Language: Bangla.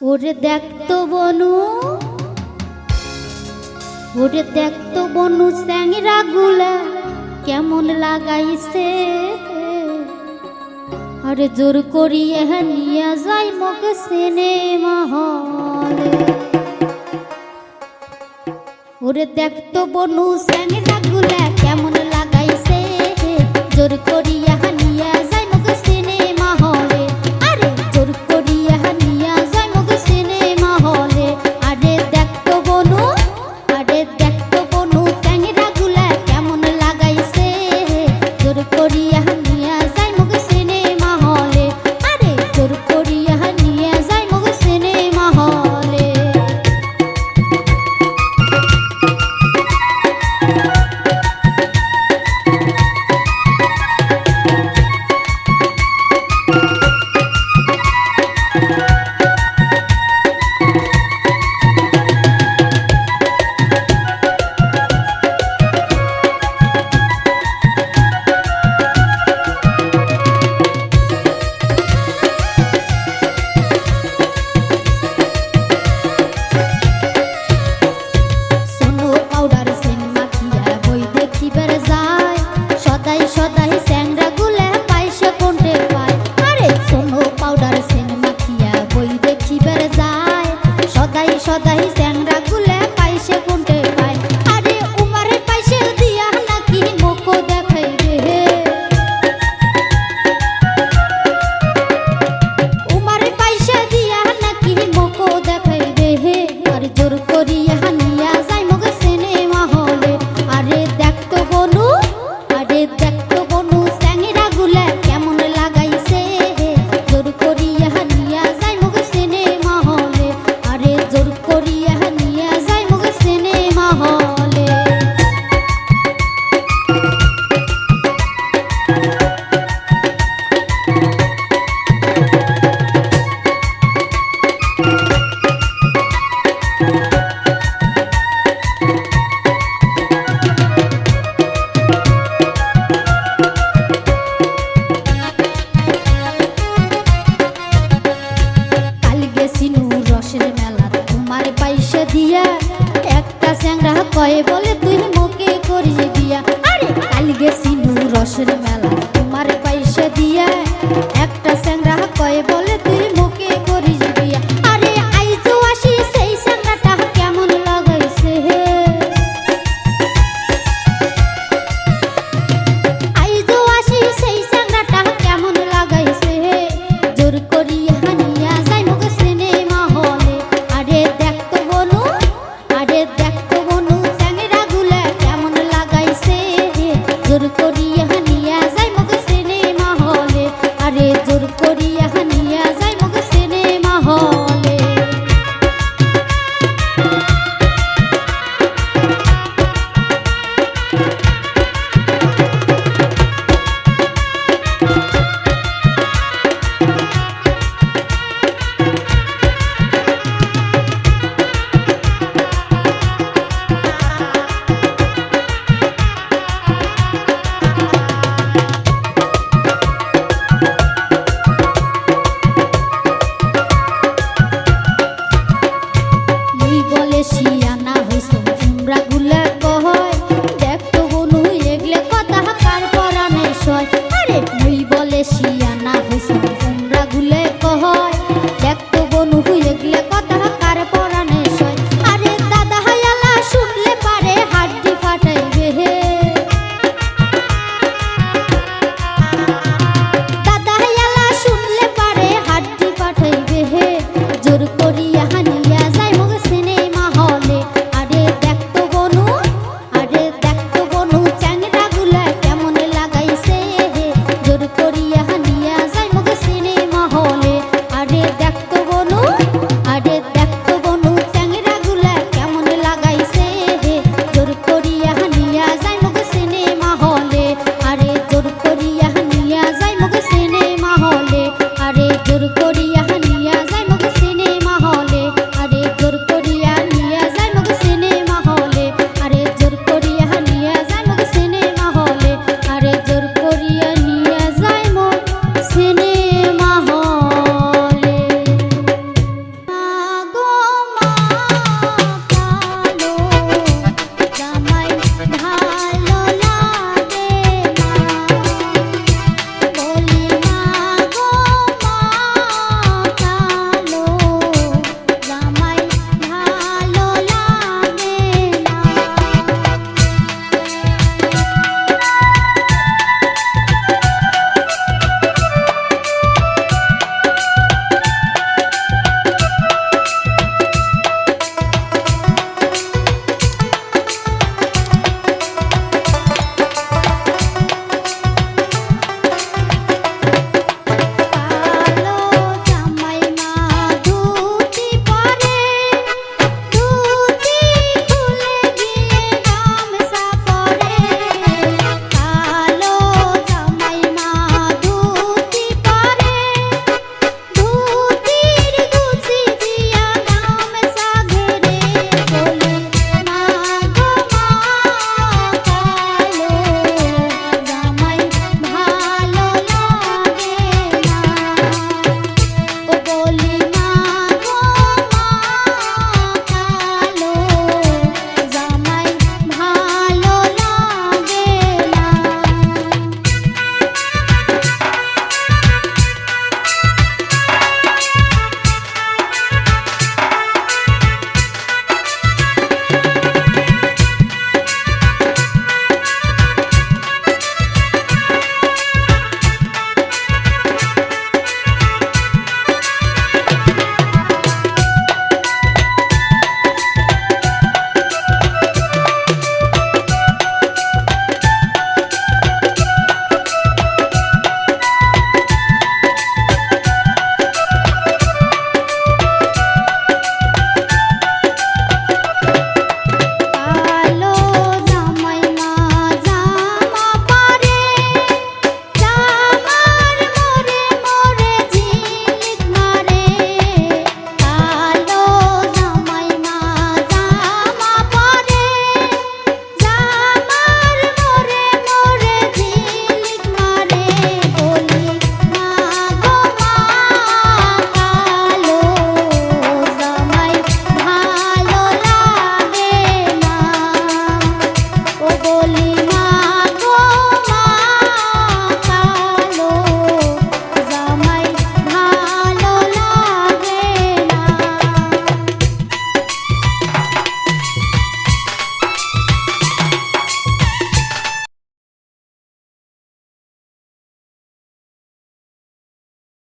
ওরে দেখতো বনু, ওরে দেখতো বনু স্যাংরা গুলা কেমন লাগাইছে। আরে জোর করিয়ে নিয়ে যাই মোক সিনেমা হলে। ওরে দেখতো বনু স্যাংরা গুলা কেমন লাগাইছে। জোর করি কয়ে বলে, তুই মোকে করিয়ে দিয়া। আরে, কাল গেছি রসের মেলা, তোমার পয়সা দিয়া। একটা স্যাংরা কয়ে